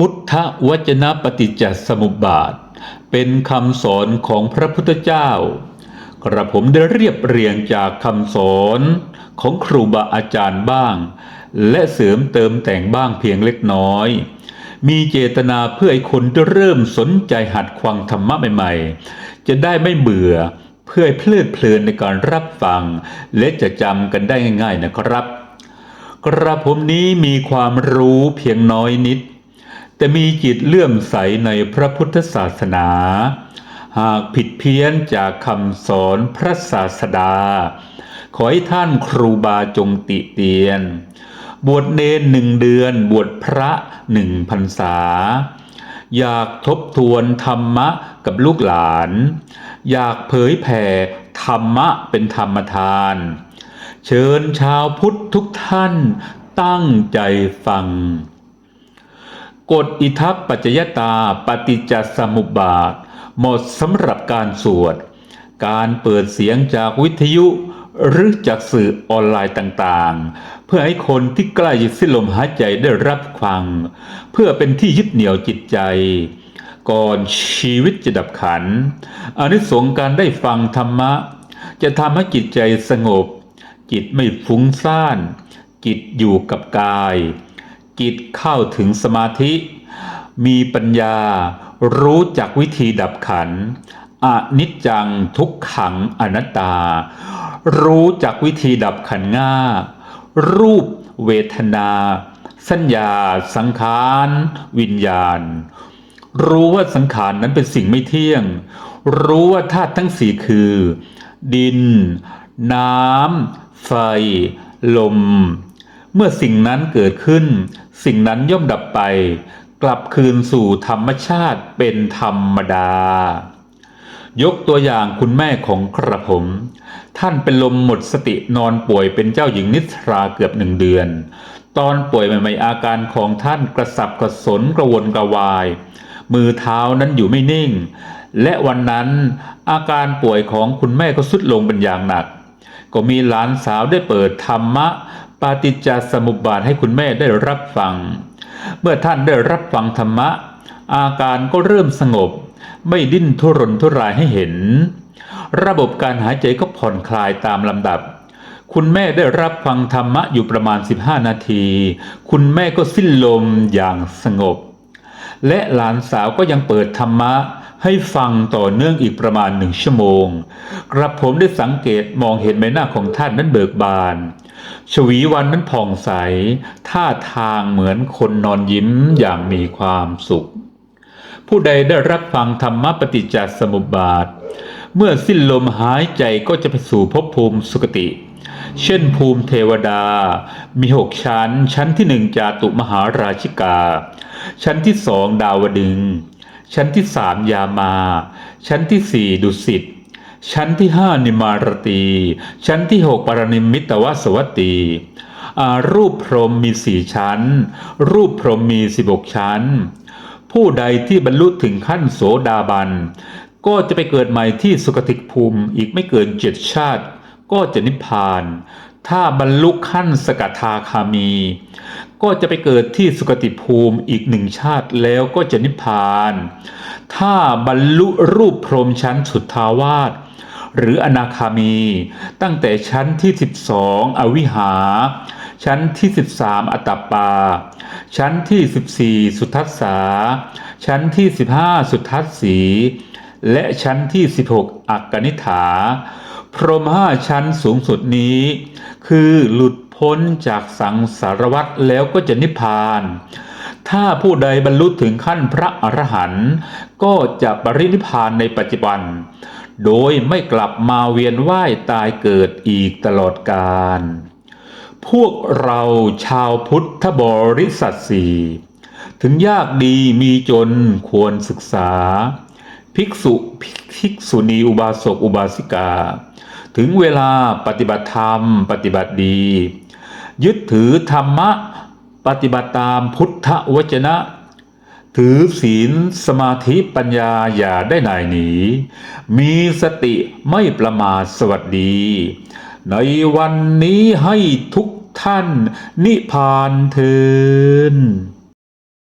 พุทธวจนะปฏิจจสมุปบาท เป็นคำสอนของพระพุทธเจ้า กระผมได้เรียบเรียงจากคำสอนของครูบาอาจารย์บ้าง และเสริมเติมแต่งบ้างเพียงเล็กน้อย มีเจตนาเพื่อให้คนเริ่มสนใจหัดฟังธรรมะใหม่ๆ จะได้ไม่เบื่อเพื่อเพลิดเพลินในการรับฟัง และจะจำกันได้ง่าย ๆนะครับ กระผมนี้มีความรู้เพียงน้อยนิด แต่มีจิตเลื่อมใสในพระพุทธศาสนา หากผิดเพี้ยนจากคำสอนพระศาสดา ขอให้ท่านครูบาจงติเตียน บวชเนนหนึ่งเดือนบวชพระหนึ่งพรรษา อยากทบทวนธรรมะกับลูกหลาน อยากเผยแผ่ธรรมะเป็นธรรมทาน เชิญชาวพุทธทุกท่านตั้งใจฟัง กฎอิทัปปัจจยตาปฏิจจสมุปบาทเหมาะสำหรับการสวด การเปิดเสียงจากวิทยุหรือจากสื่อออนไลน์ต่างๆ เพื่อให้คนที่ใกล้จะสิ้นลมหายใจได้รับฟัง เพื่อเป็นที่ยึดเหนี่ยวจิตใจ ก่อนชีวิตจะดับขันอนิสงส์การได้ฟังธรรมะ จะทำให้จิตใจสงบ จิตไม่ฟุ้งซ่าน จิตอยู่กับกาย จิตเข้าถึงสมาธิ มีปัญญารู้จักวิธีดับขันอนิจจังทุกขังอนัตตา รู้จักวิธีดับขันง่า รูปเวทนา สัญญา สังขาร วิญญาณ รู้ว่าสังขารนั้นเป็นสิ่งไม่เที่ยง รู้ว่าธาตุทั้งสี่คือ ดิน น้ำ ไฟ ลม เมื่อสิ่งนั้นเกิดขึ้น สิ่งนั้นย่อมดับไป กลับคืนสู่ธรรมชาติเป็นธรรมดา ยกตัวอย่างคุณแม่ของกระผม ท่านเป็นลมหมดสตินอนป่วยเป็นเจ้าหญิงนิทราเกือบหนึ่งเดือน ตอนป่วยใหม่ๆอาการของท่านกระสับกระสนกระวนกระวาย มือเท้านั้นอยู่ไม่นิ่ง และวันนั้นอาการป่วยของคุณแม่ก็สุดลงเป็นอย่างหนักก็มีหลานสาวได้เปิดธรรมะ ปาติจจสมุปบาทให้คุณแม่ได้รับฟัง เมื่อท่านได้รับฟังธรรมะ อาการก็เริ่มสงบ ไม่ดิ้นทุรนทุรายให้เห็น ระบบการหายใจก็ผ่อนคลายตามลำดับ คุณแม่ได้รับฟังธรรมะอยู่ประมาณ 15 นาที คุณแม่ก็สิ้นลมอย่างสงบ และหลานสาวก็ยังเปิดธรรมะให้ฟังต่อเนื่องอีกประมาณหนึ่งชั่วโมง กระผมได้สังเกตมองเห็นใบหน้าของท่านนั้นเบิกบาน ชวีวันนั้นผ่องใส ท่าทางเหมือนคนนอนยิ้มอย่างมีความสุข ผู้ใดได้รับฟังธรรมปฏิจจสมุปบาท เมื่อสิ้นลมหายใจก็จะไปสู่ภพภูมิสุคติ เช่นภูมิเทวดา มีหกชั้น ชั้นที่หนึ่งจาตุมหาราชิกา ชั้นที่สองดาวดึง ชั้นที่สามยามา ชั้นที่สี่ดุสิต ชั้นที่ห้านิมารตี ชั้นที่หกปรนิมิตวสวัตตีรูปพรหมมีสี่ชั้น รูปพรหมมีสิบหกชั้น ผู้ใดที่บรรลุถึงขั้นโสดาบัน ก็จะไปเกิดใหม่ที่สุคติภูมิอีกไม่เกินเจ็ดชาติ ก็จะนิพพาน ถ้าบรรลุขั้นสกทาคามี ก็จะไปเกิดที่สุคติภูมิอีกหนึ่งชาติแล้วก็จะนิพพาน ถ้าบรรลุรูปพรหมชั้นสุทธาวาส หรืออนาคามี ตั้งแต่ชั้นที่ 12 อวิหา ชั้นที่ 13 อัตตปา ชั้นที่ 14 สุทัสสา ชั้นที่ 15 สุทัสสี และชั้นที่ 16 อักกนิฐา พรหมห้าชั้นสูงสุดนี้ คือหลุดพ้นจากสังสารวัฏแล้วก็จะนิพพาน ถ้าผู้ใดบรรลุถึงขั้นพระอรหันต์ก็จะปรินิพพานในปัจจุบัน โดยไม่กลับมาเวียนว่ายตายเกิดอีกตลอดกาลพวกเราชาวพุทธบริษัทสี่ถึงยากดีมีจนควรศึกษา ภิกษุภิกษุณีอุบาสกอุบาสิกา ถึงเวลาปฏิบัติธรรม ปฏิบัติดี ยึดถือธรรมะ ปฏิบัติตามพุทธวจนะ ถือศีลสมาธิปัญญาอย่าได้หน่ายหนี มีสติไม่ประมาทสวัสดี ในวันนี้ให้ทุกท่านนิพพานเทิน